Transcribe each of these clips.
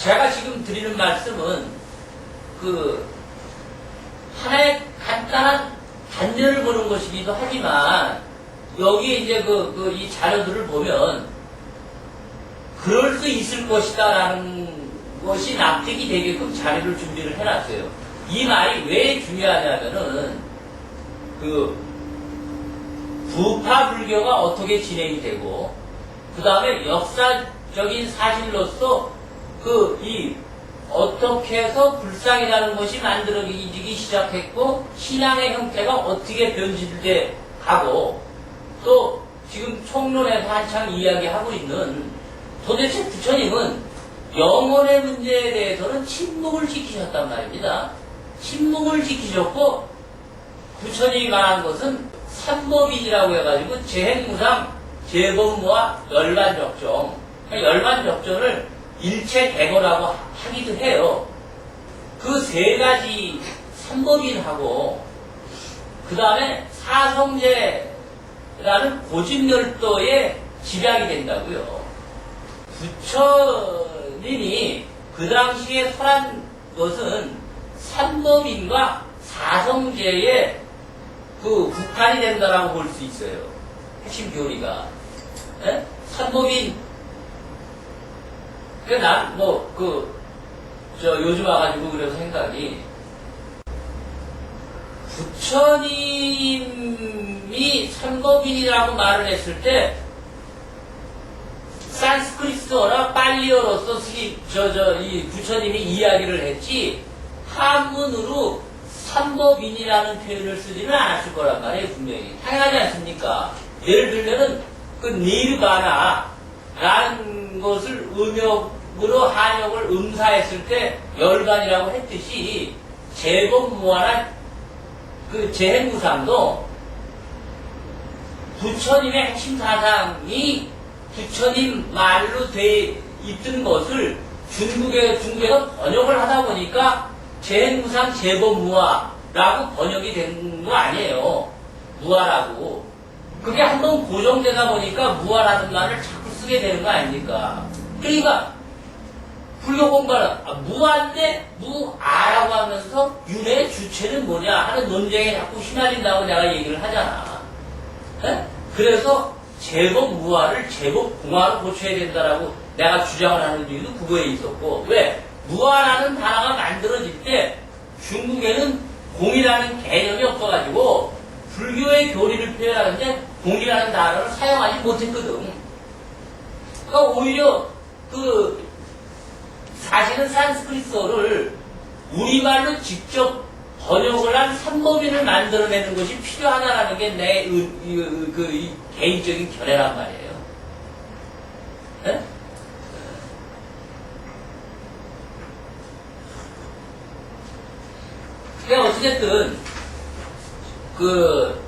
제가 지금 드리는 말씀은 그 하나의 간단한 단면을 보는 것이기도 하지만 여기에 이제 그, 그 이 자료들을 보면 그럴 수 있을 것이다라는 것이 납득이 되게끔 자료를 준비를 해놨어요. 이 말이 왜 중요하냐면은 그 부파 불교가 어떻게 진행이 되고 그 다음에 역사적인 사실로서 그 이 어떻게 해서 불상이라는 것이 만들어지기 시작했고 신앙의 형태가 어떻게 변질돼 가고 또 지금 총론에서 한창 이야기하고 있는 도대체 부처님은 영혼의 문제에 대해서는 침묵을 지키셨단 말입니다. 침묵을 지키셨고 부처님이 말한 것은 삼법인이라고 해가지고 재행무상, 재범무와 열반적정 그러니까 열반적정을 일체 대거라고 하기도 해요. 그 세 가지 삼법인하고 그 다음에 사성제라는 고집열도에 집약이 된다고요. 부처님이 그 당시에 설한 것은 삼법인과 사성제의 그 국한이 된다라고 볼 수 있어요. 핵심 교리가. 예? 삼법인. 그, 난, 뭐, 그, 저, 요즘 와가지고 그래서 생각이, 부처님이 삼법인이라고 말을 했을 때, 산스크리트어나 빨리어로서 쓰기, 저, 저, 이 부처님이 이야기를 했지, 한문으로 삼법인이라는 표현을 쓰지는 않았을 거란 말이에요, 분명히. 당연하지 않습니까? 예를 들면은, 그, 니르바나, 라는 것을 음역 으로 한역을 음사했을 때, 열반이라고 했듯이, 제법무화나, 그, 재행무상도, 부처님의 핵심 사상이 부처님 말로 돼 있던 것을 중국에, 중국에서 번역을 하다 보니까 재무상 재범무화라고 번역이 된 거 아니에요. 무화라고. 그게 한번 고정되다 보니까 무화라는 말을 자꾸 쓰게 되는 거 아닙니까? 그러니까 불교 공부는 아, 무한데 무아라고 하면서 윤회의 주체는 뭐냐 하는 논쟁에 자꾸 휘말린다고 내가 얘기를 하잖아. 예? 그래서 제법 무화를 제법 공화로 고쳐야 된다라고 내가 주장을 하는 이유도 그거에 있었고 왜? 무화라는 단어가 만들어질 때 중국에는 공이라는 개념이 없어가지고 불교의 교리를 표현하는데 공이라는 단어를 사용하지 못했거든. 그러니까 오히려 그 사실은 산스크리트어를 우리말로 직접 번역을 한 삼법인을 만들어내는 것이 필요하다라는 게 내 그 개인적인 견해란 말이에요. 예? 그러니까 어찌됐든 그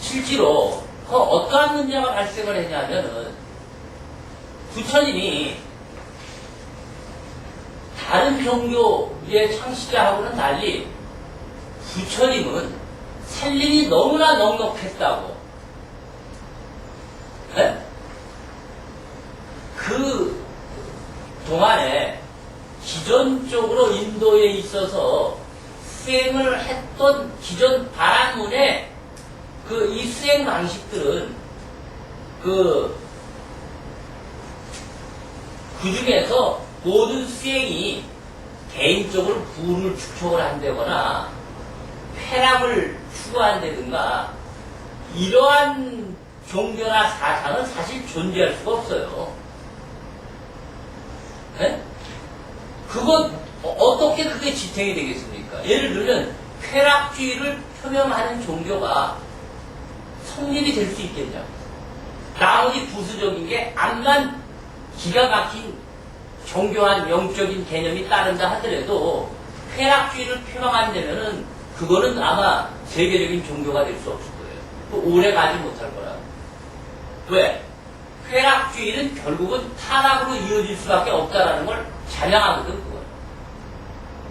실제로 그 어떠한 문제가 발생을 했냐면은 부처님이 다른 종교의 창시자하고는 달리 부처님은 살림이 너무나 넉넉했다고. 예? 그 동안에 기존적으로 인도에 있어서 수행을 했던 기존 바람문의 그이 수행 방식들은 그, 그 중에서 모든 수행이 개인적으로 부를 축적을 한다거나 쾌락을 추구한다든가 이러한 종교나 사상은 사실 존재할 수가 없어요. 네? 그것 어떻게 그게 지탱이 되겠습니까? 예를 들면 쾌락주의를 표명하는 종교가 성립이 될 수 있겠냐? 나머지 부수적인 게 암만 기가 막힌 종교한 영적인 개념이 따른다 하더라도 쾌락주의를 표명한다면은 그거는 아마 세계적인 종교가 될 수 없을 거예요. 또 오래 가지 못할 거라. 왜? 쾌락주의는 결국은 타락으로 이어질 수밖에 없다라는 걸 자명하거든, 그건.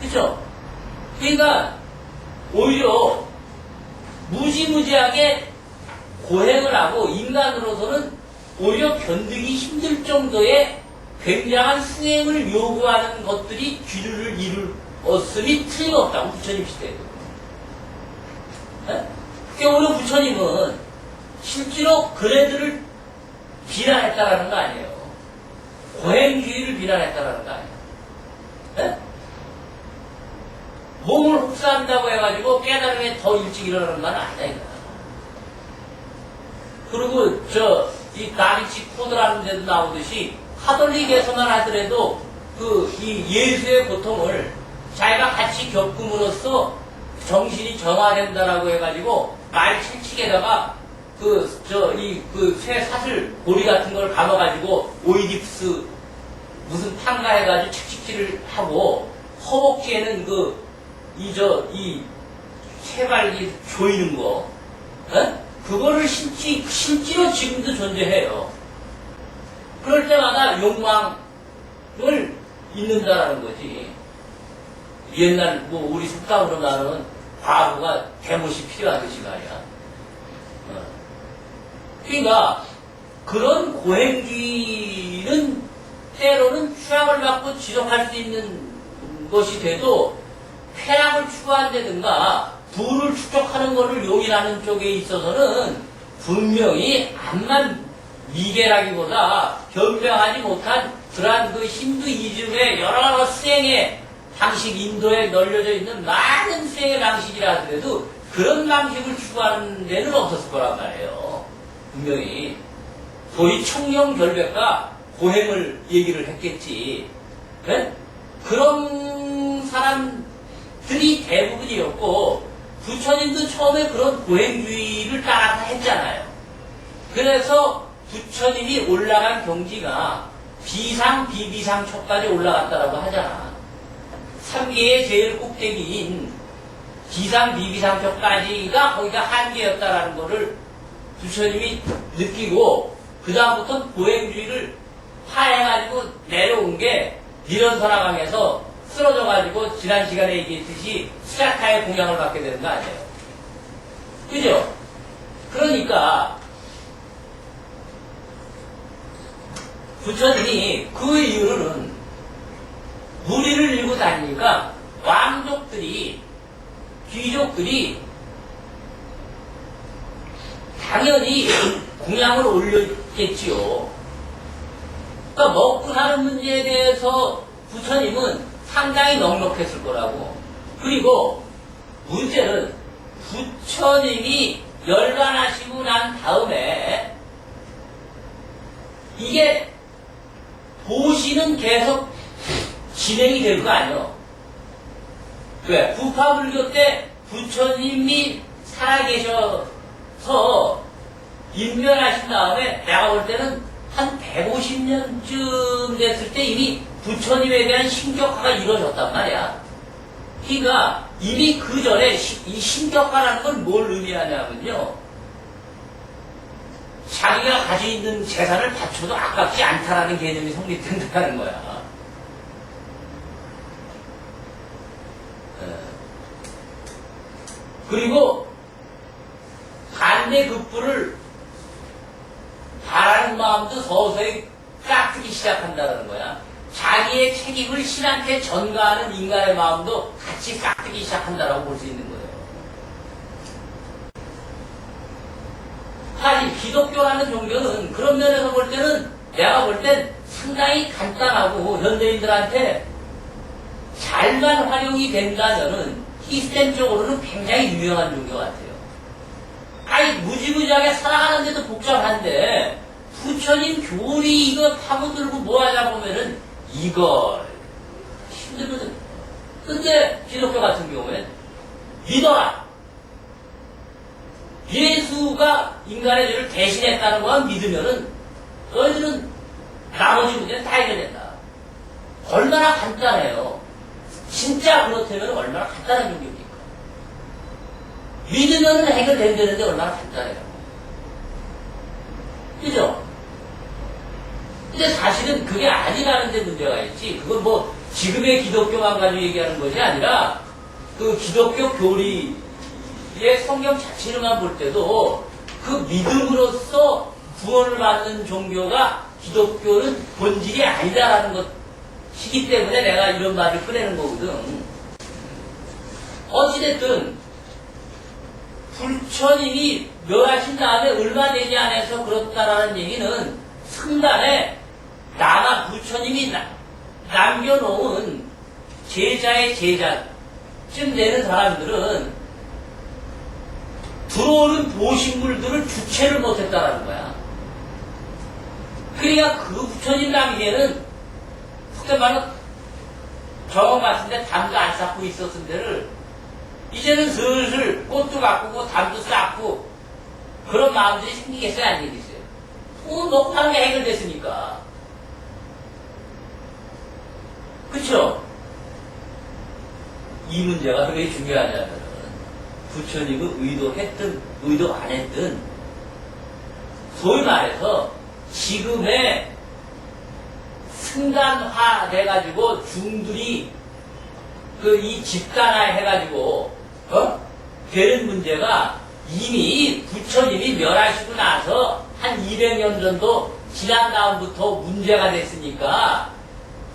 그죠? 그러니까, 오히려, 무지무지하게 고행을 하고, 인간으로서는 오히려 견디기 힘들 정도의 굉장한 승행을 요구하는 것들이 귀를 이루었음이 틀림없다고 부처님 시대에도. 예? 그러니까 오늘 부처님은 실제로 그네들을 비난했다라는 거 아니에요. 고행주의를 비난했다라는 거 아니에요. 예? 몸을 흡수한다고 해가지고 깨달음에 더 일찍 일어나는 건 아니다 이거야. 그리고 저 이 다비치 코드라는 데도 나오듯이 카톨릭에서만 하더라도 그 이 예수의 고통을 자기가 같이 겪음으로써 정신이 정화된다라고 해가지고 말 칠칙에다가 그 저 이 그 쇠 사슬 고리 같은 걸 감아가지고 오이디푸스 무슨 판가 해가지고 칙칙질을 하고 허벅지에는 그 이 저이 세발이 조이는 거 어? 그거를 실지, 실제로 지금도 존재해요. 그럴 때마다 욕망을 잊는다라는 거지. 옛날 뭐 우리 속담으로 나는 과부가 대못이 필요하듯이 말이야. 어. 그러니까 그런 고행주의는 때로는 추앙을 받고 지속할 수 있는 것이 돼도 쾌락을 추구한다든가 부를 축적하는 것을 용인하는 쪽에 있어서는 분명히 암만 미개라기보다 변명하지 못한 그러한 그 힌두 이즘의 여러 수행의 방식, 인도에 널려져 있는 많은 수행의 방식이라 하더라도 그런 방식을 추구하는 데는 없었을 거란 말이에요. 분명히. 소위 청렴 결백과 고행을 얘기를 했겠지. 네? 그런 사람들이 대부분이었고, 부처님도 처음에 그런 고행주의를 따라서 했잖아요. 그래서 부처님이 올라간 경지가 비상, 비비상 척까지 올라갔다라고 하잖아. 3계의 제일 꼭대기인 비상, 비비상 척까지가 거기가 한계였다라는 거를 부처님이 느끼고 그다음부터 고행주의를 파해가지고 내려온 게 미련선화강에서 쓰러져가지고 지난 시간에 얘기했듯이 수자타의 공양을 받게 되는 거 아니에요. 그죠? 그러니까 부처님이 그 이유는 무리를 밀고 다니니까 왕족들이 귀족들이 당연히 공양을 올렸겠지요. 그러니까 먹고 사는 문제에 대해서 부처님은 상당히 넉넉했을 거라고. 그리고 문제는 부처님이 열반하시고 난 다음에 이게 도시는 계속 진행이 될 거 아니에요. 왜? 부파불교 때 부처님이 살아계셔서 인면하신 다음에 내가 볼 때는 한 150년쯤 됐을 때 이미 부처님에 대한 신격화가 이루어졌단 말이야. 그러니까 이미 그 전에 시- 이 신격화라는 건 뭘 의미하냐면요. 자기가 가지고 있는 재산을 바쳐도 아깝지 않다라는 개념이 성립된다는 거야. 예. 그리고 반대 급부를 바라는 마음도 서서히 깎기 시작한다는 거야. 자기의 책임을 신한테 전가하는 인간의 마음도 같이 깎기 시작한다라고 볼 수 있는 거예요. 사실 기독교라는 종교는 그런 면에서 볼 때는 내가 볼 땐 상당히 간단하고 현대인들한테 잘만 활용이 된다면은 시스템적으로는 굉장히 유명한 종교 같아요. 아니 무지무지하게 살아가는데도 복잡한데 부처님 교리 이거 파고들고 뭐 하자 보면은 이걸 힘들거든. 근데 기독교 같은 경우엔 믿어라. 예수가 인간의 죄를 대신했다는 것만 믿으면은 너희들은 나머지 문제는 다 해결된다. 얼마나 간단해요. 진짜 그렇다면 얼마나 간단한 종교입니까? 믿으면 해결된다는데 얼마나 간단해요. 그죠? 근데 사실은 그게 아니라는 데 문제가 있지. 그건 뭐 지금의 기독교만 가지고 얘기하는 것이 아니라 그 기독교 교리의 성경 자체로만 볼 때도 그 믿음으로써 구원을 받는 종교가 기독교는 본질이 아니다라는 것이기 때문에 내가 이런 말을 꺼내는 거거든. 어찌됐든 불처님이 멸하신 다음에 얼마 되지 않아서 그렇다라는 얘기는 승단에 나가 부처님이 나- 남겨놓은 제자의 제자쯤 되는 사람들은 들어오는 보신물들을 주체를 못했다라는 거야. 그러니까 그 부처님 당시에는 속된 말로 정원 같은데 담도 안 쌓고 있었던 데를 이제는 슬슬 꽃도 가꾸고 담도 쌓고 그런 마음들이 생기겠어요 안 생기겠어요? 돈 놓고 하는 게 해결됐으니까 그쵸? 이 문제가 왜 중요하냐면 부처님은 의도했든 의도 안 했든 소위 말해서 지금의 승단화 돼가지고 중들이 그 이 집단화 해가지고 어? 되는 문제가 이미 부처님이 멸하시고 나서 한 200년 정도 지난 다음부터 문제가 됐으니까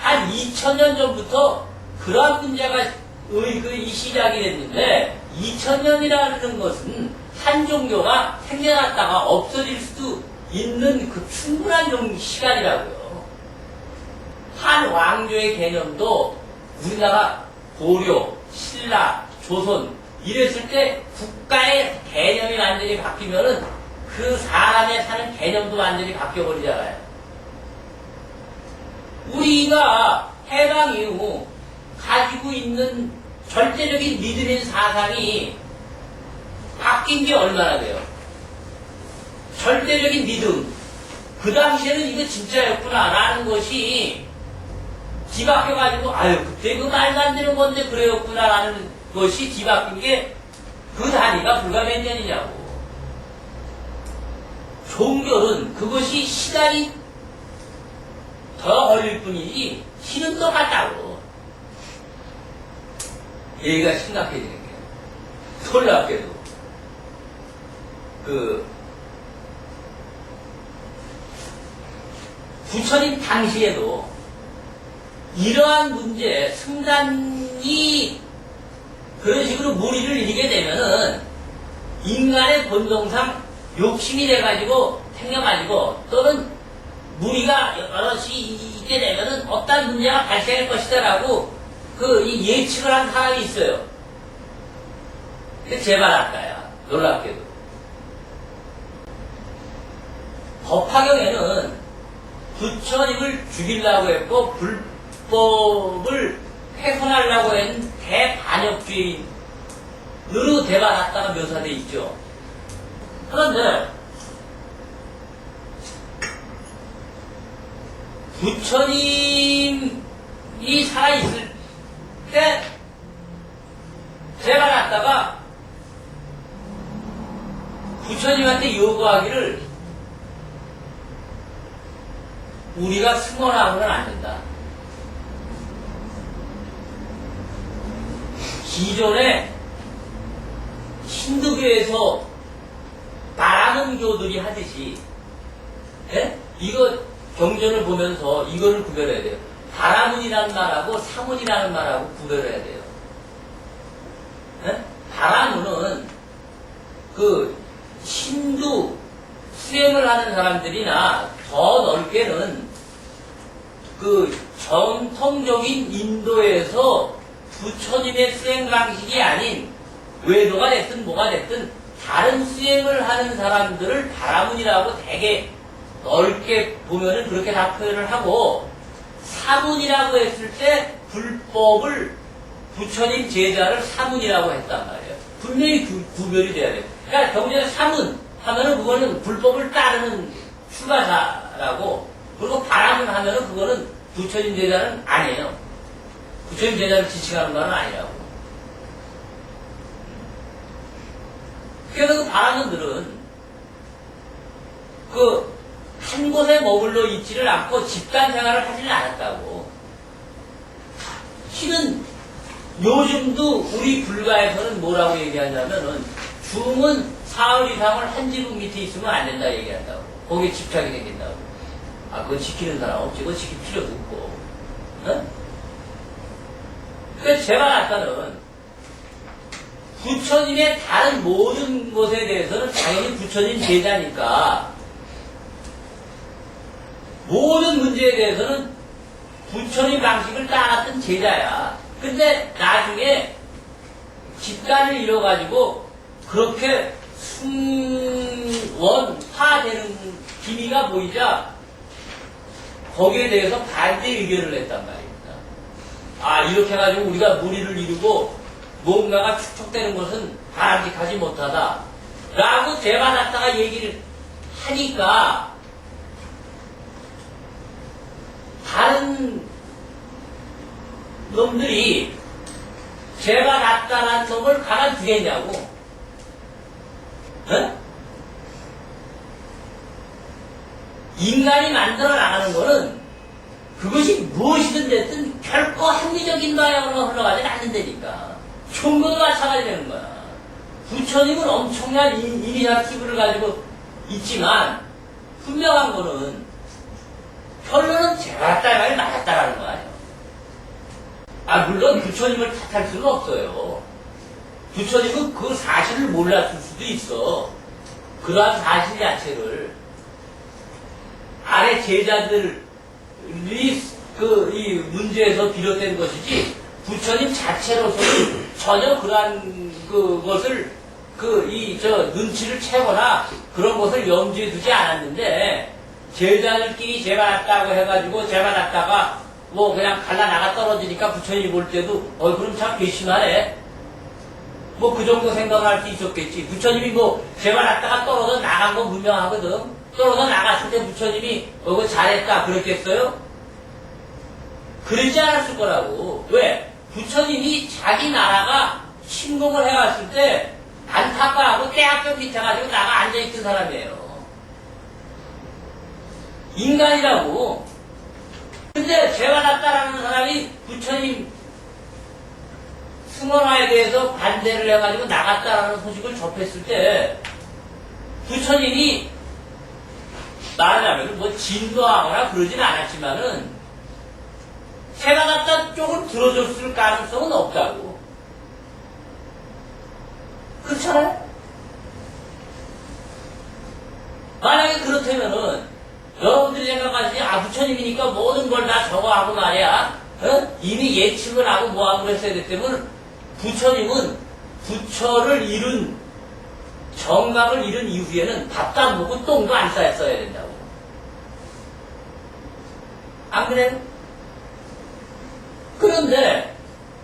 한 2000년 전부터 그런 문제가 의, 그, 이 시작이 됐는데 2000년이라는 것은 한 종교가 생겨났다가 없어질 수도 있는 그 충분한 종 시간이라고요. 한 왕조의 개념도 우리나라 고려, 신라, 조선 이랬을 때 국가의 개념이 완전히 바뀌면은 그 사람의 사는 개념도 완전히 바뀌어버리잖아요. 우리가 해방 이후 가지고 있는 절대적인 믿음인 사상이 바뀐 게 얼마나 돼요? 절대적인 믿음. 그 당시에는 이거 진짜였구나 라는 것이 뒤바뀌어가지고, 아유, 그때 그 말도 안 되는 건데 그래였구나 라는 것이 뒤바뀐 게 그 단위가 불과 몇 년이냐고. 종교는 그것이 시간이 더 걸릴 뿐이지 실은 똑같다고. 얘기가 심각해지는 게 놀랍게도 그 부처님 당시에도 이러한 문제 승단이 그런 식으로 무리를 일게 되면은 인간의 본성상 욕심이 돼가지고 생겨가지고 또는 무리가 여럿이 있게 되면은 어떤 문제가 발생할 것이다라고 그이 예측을 한 사람이 있어요. 제발할까야 놀랍게도 법화경에는 부처님을 죽이려고 했고 불법을 훼손하려고 했는 대반역주의로 대받았다가 묘사돼 있죠. 그런데 부처님이 살아있을 때 제가 났다가 부처님한테 요구하기를 우리가 승원하고는 안 된다. 기존에 힌두교에서 말하는 교들이 하듯이 예? 이거 경전을 보면서 이거를 구별해야 돼요. 바라문이라는 말하고 사문이라는 말하고 구별해야 돼요. 예? 바라문은 그 힌두 수행을 하는 사람들이나 더 넓게는 그 전통적인 인도에서 부처님의 수행 방식이 아닌 외도가 됐든 뭐가 됐든 다른 수행을 하는 사람들을 바라문이라고 되게 넓게 보면은 그렇게 다 표현을 하고 사문이라고 했을 때 불법을 부처님 제자를 사문이라고 했단 말이에요. 분명히 구, 구별이 돼야 돼요. 그러니까 경전에 사문 하면은 그거는 불법을 따르는 출가사라고 그리고 바라문 하면은 그거는 부처님 제자는 아니에요. 부처님 제자를 지칭하는 말은 아니라고. 그래서 그 바라문들은 그 한 곳에 머물러 있지를 않고 집단 생활을 하지는 않았다고. 실은 요즘도 우리 불가에서는 뭐라고 얘기하냐면은 중은 사흘 이상을 한 지붕 밑에 있으면 안 된다 얘기한다고. 거기에 집착이 생긴다고. 아, 그건 지키는 사람 없지. 그건 지킬 필요도 없고. 어? 그래서 제가 아까는 부처님의 다른 모든 것에 대해서는 당연히 부처님 제자니까 모든 문제에 대해서는 부처님 방식을 따랐던 제자야. 근데 나중에 집단을 잃어가지고 그렇게 순원화되는 기미가 보이자 거기에 대해서 반대 의견을 냈단 말입니다. 아, 이렇게 해가지고 우리가 무리를 이루고 뭔가가 축적되는 것은 바람직하지 못하다. 라고 제받았다가 얘기를 하니까 다른 놈들이 죄가 낫다는 놈을 가만두겠냐고. 어? 인간이 만들어 나가는 거는 그것이 무엇이든 됐든 결코 합리적인 방향으로 흘러가지 않는다니까. 총각도 마찬가지 되는 거야. 부처님은 엄청난 인- 이니셔티브를 가지고 있지만 분명한 거는 결론은 제가 말이 맞았다라는 거 아니에요. 아 물론 부처님을 탓할 수는 없어요. 부처님은 그 사실을 몰랐을 수도 있어. 그러한 사실 자체를 아래 제자들이 그 이 문제에서 비롯된 것이지 부처님 자체로서는 전혀 그러한 그것을 그 이 저 눈치를 채거나 그런 것을 염두에 두지 않았는데 제자들끼리 재받았다고 해가지고 재받았다가 뭐 그냥 갈라 나가 떨어지니까 부처님이 볼 때도 어 그럼 참 괘씸하네 뭐 그 정도 생각을 할 수 있었겠지. 부처님이 뭐 재발했다가 떨어져 나간 건 분명하거든. 떨어져 나갔을 때 부처님이 어, 그거 잘했다 그랬겠어요? 그러지 않았을 거라고. 왜? 부처님이 자기 나라가 침공을 해갔을 때 안타까하고 떼학교 밑에 가지고 나가 앉아있던 사람이에요. 인간이라고. 근데 재발했다라는 사람이 부처님 승원화에 대해서 반대를 해가지고 나갔다라는 소식을 접했을 때 부처님이 말하자면 뭐 진도하거나 그러진 않았지만은 제가 갖다 쪽을 들어줬을 가능성은 없다고. 그렇잖아요? 만약에 그렇다면은 여러분들이 생각하시니 아 부처님이니까 모든 걸 다 저거 하고 말이야 어? 이미 예측을 하고 뭐하고 그랬어야 됐다면 부처님은 부처를 잃은 정각을 잃은 이후에는 밥도 안 먹고 똥도 안 싸였어야 된다고 안 그래요? 그런데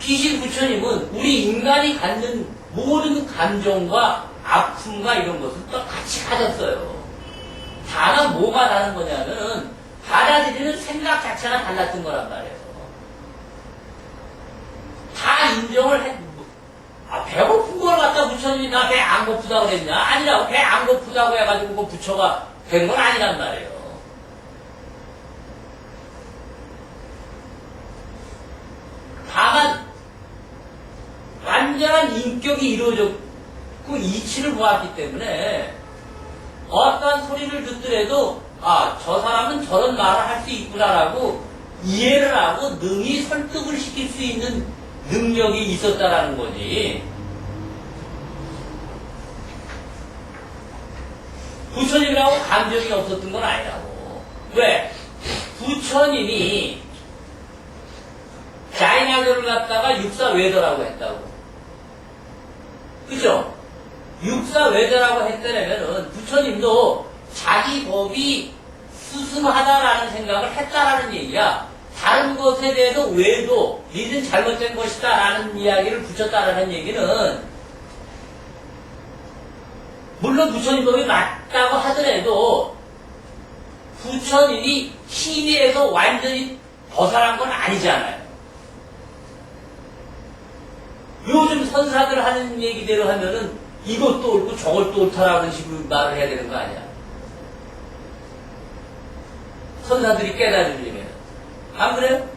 귀신 부처님은 우리 인간이 갖는 모든 감정과 아픔과 이런 것을 똑같이 가졌어요. 다만 뭐가 다른 거냐면은 받아들이는 생각 자체가 달랐던 거란 말이에요. 다 인정을 해. 아, 배고픈 걸 갖다 부처님이 나 배 안 고프다고 그랬냐? 아니라고. 배 안 고프다고 해가지고 그 부처가 된 건 아니란 말이에요. 다만 완전한 인격이 이루어졌고 이치를 보았기 때문에 어떠한 소리를 듣더라도 아 저 사람은 저런 말을 할 수 있구나라고 이해를 하고 능히 설득을 시킬 수 있는 능력이 있었다라는 거지. 부처님이라고 감정이 없었던 건 아니라고. 왜? 부처님이 자인하교를 갖다가 육사외도라고 했다고. 그죠? 육사외도라고 했더라면은 부처님도 자기 법이 수승하다라는 생각을 했다라는 얘기야. 다른 것에 대해서 외도, 니는 잘못된 것이다라는 이야기를 붙였다라는 얘기는 물론 부처님 법이 맞다고 하더라도 부처님이 심의에서 완전히 벗어난 건 아니잖아요. 요즘 선사들 하는 얘기대로 하면은 이것도 옳고 저것도 옳다라는 식으로 말을 해야 되는 거 아니야? 선사들이 깨달으려면. 안 그래요?